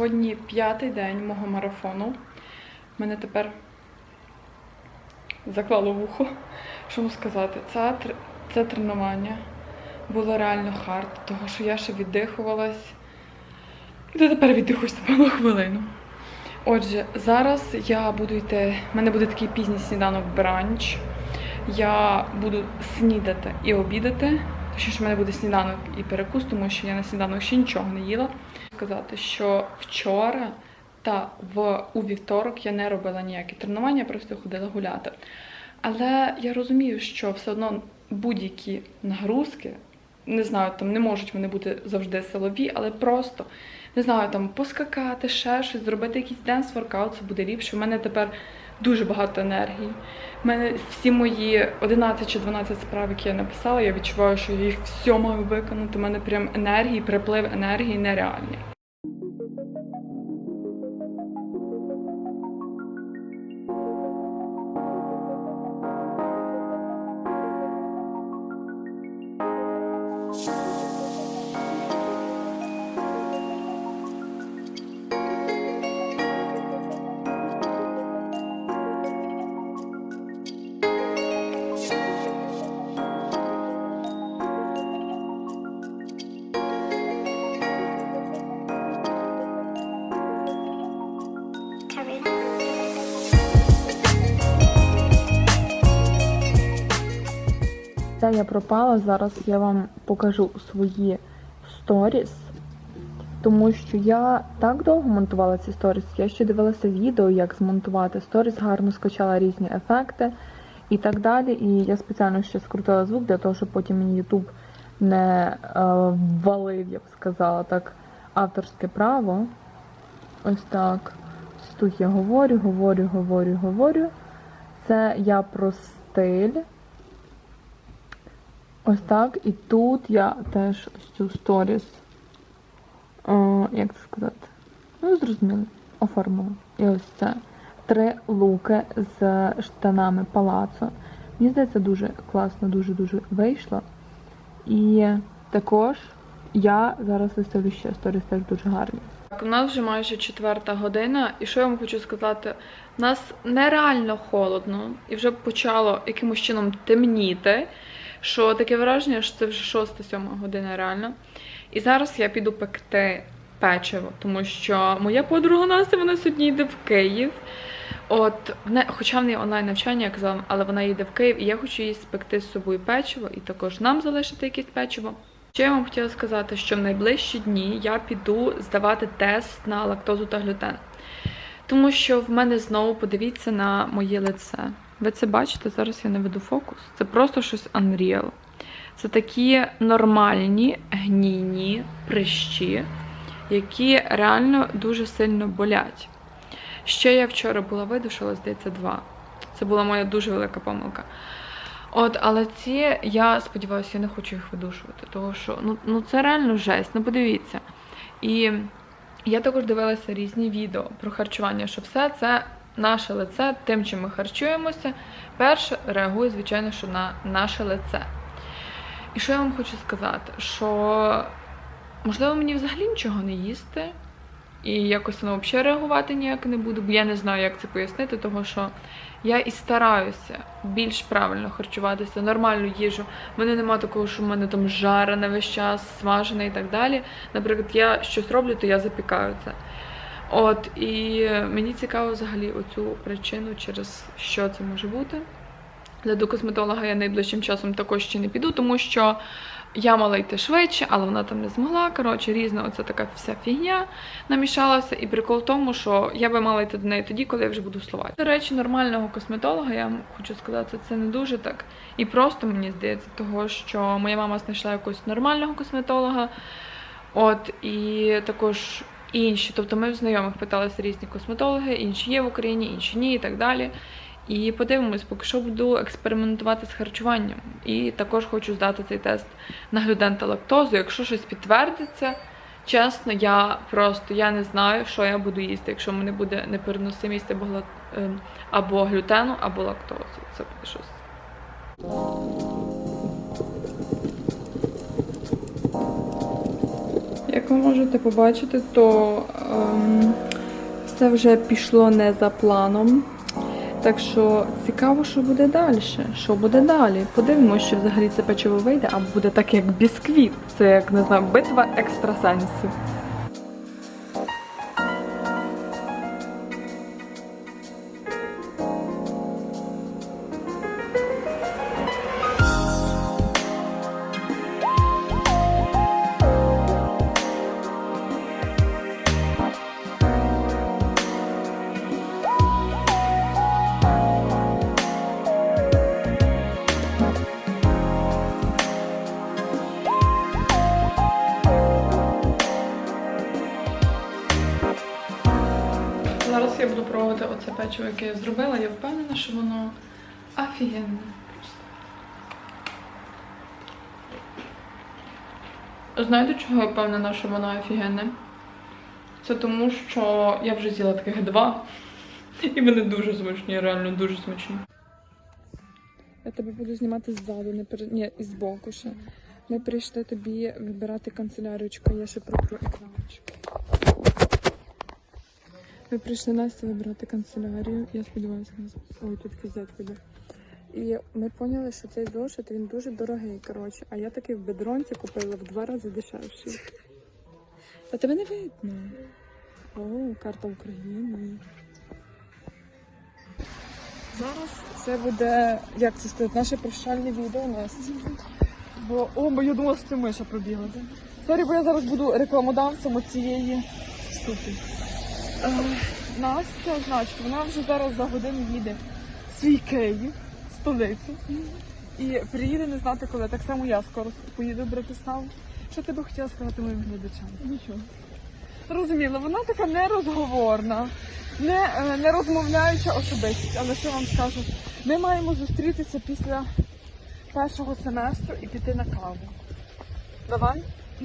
сьогодні п'ятий день мого марафону. Мене тепер заклало вухо. Що можу сказати? Це, це тренування було реально хард, тому що я ще віддихувалась. І тепер віддихуюсь напевно хвилину. Отже, зараз я буду йти. У мене буде такий пізній сніданок бранч. Я буду снідати і обідати. Точніше, в мене буде сніданок і перекус, тому що я на сніданок ще нічого не їла. Сказати, що вчора та в у вівторок я не робила ніякі тренування, просто ходила гуляти. Але я розумію, що все одно будь-які нагрузки, не знаю, там не можуть вони бути завжди силові, але просто не знаю, там поскакати, ще щось, зробити якийсь денс воркаут, це буде ліпше. У мене тепер дуже багато енергії. У мене всі мої 11 чи 12 справ, які я написала, я відчуваю, що їх все маю виконати. У мене прям енергії, приплив енергії нереальний. Це я пропала. Зараз я вам покажу свої сторіс. Тому що я так довго монтувала ці сторіс. Я ще дивилася відео, як змонтувати сторіс, гарно скачала різні ефекти і так далі. І я спеціально ще скрутила звук для того, щоб потім мені YouTube не е, ввалив, я б сказала так, авторське право. Ось так. Тут я говорю, говорю, говорю, говорю. Це я про стиль. Ось так. І тут я теж ось цю сторіс. О, як це сказати? Ну, зрозуміло, оформила. І ось це. Три луки з штанами палацо. Мені здається, дуже класно, дуже-дуже вийшло. І також я зараз виставлю ще сторіс теж дуже гарні. Так, у нас вже майже четверта година, і що я вам хочу сказати? У нас нереально холодно, і вже почало якимось чином темніти, що таке враження, що це вже шоста-сьома година реально. І зараз я піду пекти печиво, тому що моя подруга Настя, вона сьогодні йде в Київ. От, не, хоча в неї онлайн навчання, я казала, але вона їде в Київ, і я хочу їй спекти з собою печиво, і також нам залишити якесь печиво. Ще я вам хотіла сказати, що в найближчі дні я піду здавати тест на лактозу та глютен. Тому що в мене знову подивіться на моє лице. Ви це бачите? Зараз я не веду фокус. Це просто щось unreal. Це такі нормальні гнійні прищі, які реально дуже сильно болять. Ще я вчора була видушила, здається, два. Це була моя дуже велика помилка. От, але ці, я сподіваюся, я не хочу їх видушувати, тому що ну, ну це реально жесть. Ну подивіться. І я також дивилася різні відео про харчування, що все це наше лице, тим, чим ми харчуємося, перше реагує, звичайно, що на наше лице. І що я вам хочу сказати? Що можливо мені взагалі нічого не їсти, і якось воно взагалі реагувати ніяк не буду, бо я не знаю, як це пояснити, тому що я і стараюся більш правильно харчуватися, нормальну їжу. У мене немає такого, що в мене там жарене весь час, смажене і так далі. Наприклад, я щось роблю, то я запікаю це. От, і мені цікаво взагалі оцю причину, через що це може бути. Але до косметолога я найближчим часом також ще не піду, тому що я мала йти швидше, але вона там не змогла. Коротше, різна оця така вся фігня намішалася. І прикол в тому, що я би мала йти до неї тоді, коли я вже буду в Словакії. До речі, нормального косметолога, я вам хочу сказати, це не дуже так. І просто мені здається, того, що моя мама знайшла якогось нормального косметолога. От, і також інші. Тобто ми в знайомих питалися різні косметологи, інші є в Україні, інші ні, і так далі. І подивимось, поки що буду експериментувати з харчуванням. І також хочу здати цей тест на глютен та лактозу. Якщо щось підтвердиться, чесно, я просто я не знаю, що я буду їсти, якщо в мене буде непереносимість або, ем, або глютену, або лактози. Це буде щось. Як ви можете побачити, то ем, все вже пішло не за планом. Так що цікаво, що буде далі. Що буде далі? Подивимося, що взагалі це печиво вийде, або буде так, як бісквіт. Це як не знаю, битва екстрасенсів. Печиво, яке я зробила. Я впевнена, що воно офігенне. Знаєте, чого я впевнена, що воно офігенне? Це тому, що я вже з'їла таких два. І вони дуже смачні, реально дуже смачні. Я тебе буду знімати ззаду, не пер... Ні, і збоку ще. Ми прийшли тобі вибирати канцелярочку, я ще протру екраночку. Ми прийшли Настя вибирати канцелярію. Я сподіваюся, нас. Ой, тут кізет ходить. І ми поняли, що цей зошит він дуже дорогий, коротше. А я такий в бедронці купила в два рази дешевший. Та тебе не видно. О, карта України. Зараз це буде, як це сказати, наше прощальне відео Настя. Бо, о, бо я думала, що це миша пробігла. Сорі, бо я зараз буду рекламодавцем цієї штуки. Е, Настя, значить, вона вже зараз за годину їде в свій Київ, столицю. І приїде не знати коли. Так само я скоро поїду в Братиславу. Що ти би хотіла сказати моїм глядачам? Нічого. Розуміла, вона така нерозговорна, не, е, не розмовляюча особистість. Але що вам скажу? Ми маємо зустрітися після першого семестру і піти на каву. Давай?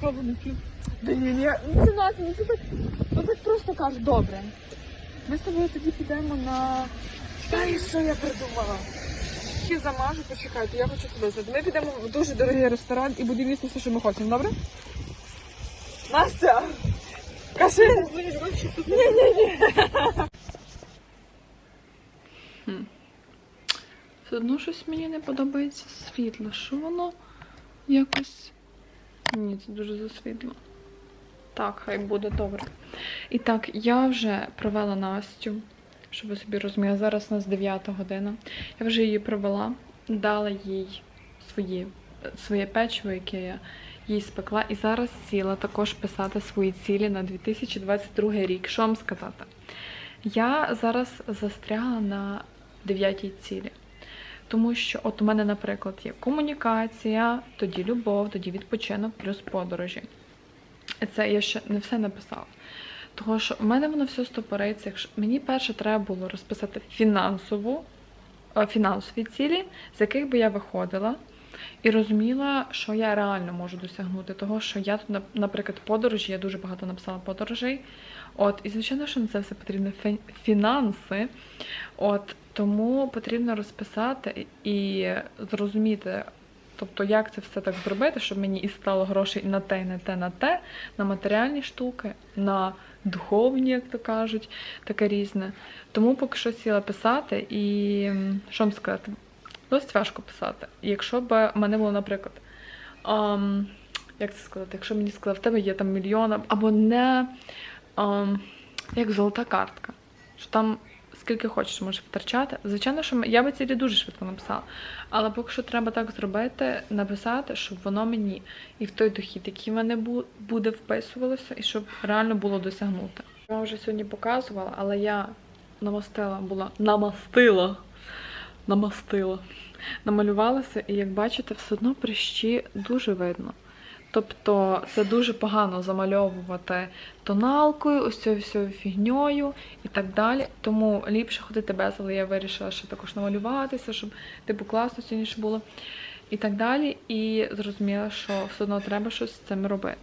Каву не п'ю. Ні, ні, ні, ну це Настя, ну це так, ну так просто кажу, добре. Ми з тобою тоді підемо на. Знаєш, що я придумала? Ще замажу, почекайте, я хочу тебе знати. Ми підемо в дуже дорогий ресторан і будемо їсти все, що ми хочемо, добре? Настя! Кажи! Ні, ні, ні. Все одно щось мені не подобається світло. Що воно якось. Ні, це дуже засвітло. Так, хай буде добре. І так, я вже провела Настю, щоб ви собі розуміли, зараз у нас 9 година. Я вже її провела, дала їй свої, своє печиво, яке я їй спекла. І зараз сіла також писати свої цілі на 2022 рік. Що вам сказати? Я зараз застрягла на 9 цілі. Тому що, от у мене, наприклад, є комунікація, тоді любов, тоді відпочинок, плюс подорожі. Це я ще не все написала. Тому що в мене воно все стопориться. Мені перше треба було розписати фінансову, е, фінансові цілі, з яких би я виходила, і розуміла, що я реально можу досягнути. Того, що я тут, наприклад, подорожі, я дуже багато написала подорожей. От, і звичайно, що на це все потрібно фінанси. От тому потрібно розписати і зрозуміти, тобто, як це все так зробити, щоб мені і стало грошей на те, і на те, на те, на матеріальні штуки, на духовні, як то кажуть, таке різне. Тому поки що сіла писати, і що вам сказати, досить важко писати. Якщо б мене було, наприклад, ам, як це сказати, якщо мені сказали, в тебе є там мільйон, або не ам, як золота картка, що там скільки хочеш можеш втрачати. Звичайно, що я би цілі дуже швидко написала. Але поки що треба так зробити, написати, щоб воно мені і в той дохід, який в мене буде вписувалося, і щоб реально було досягнути. Я вже сьогодні показувала, але я намастила була намастила. Намастила. Намалювалася, і як бачите, все одно прищі дуже видно. Тобто це дуже погано замальовувати тоналкою, ось цією всією фігньою і так далі. Тому ліпше ходити без, але я вирішила ще також намалюватися, щоб типу класно сьогодні було. І так далі. І зрозуміла, що все одно треба щось з цим робити.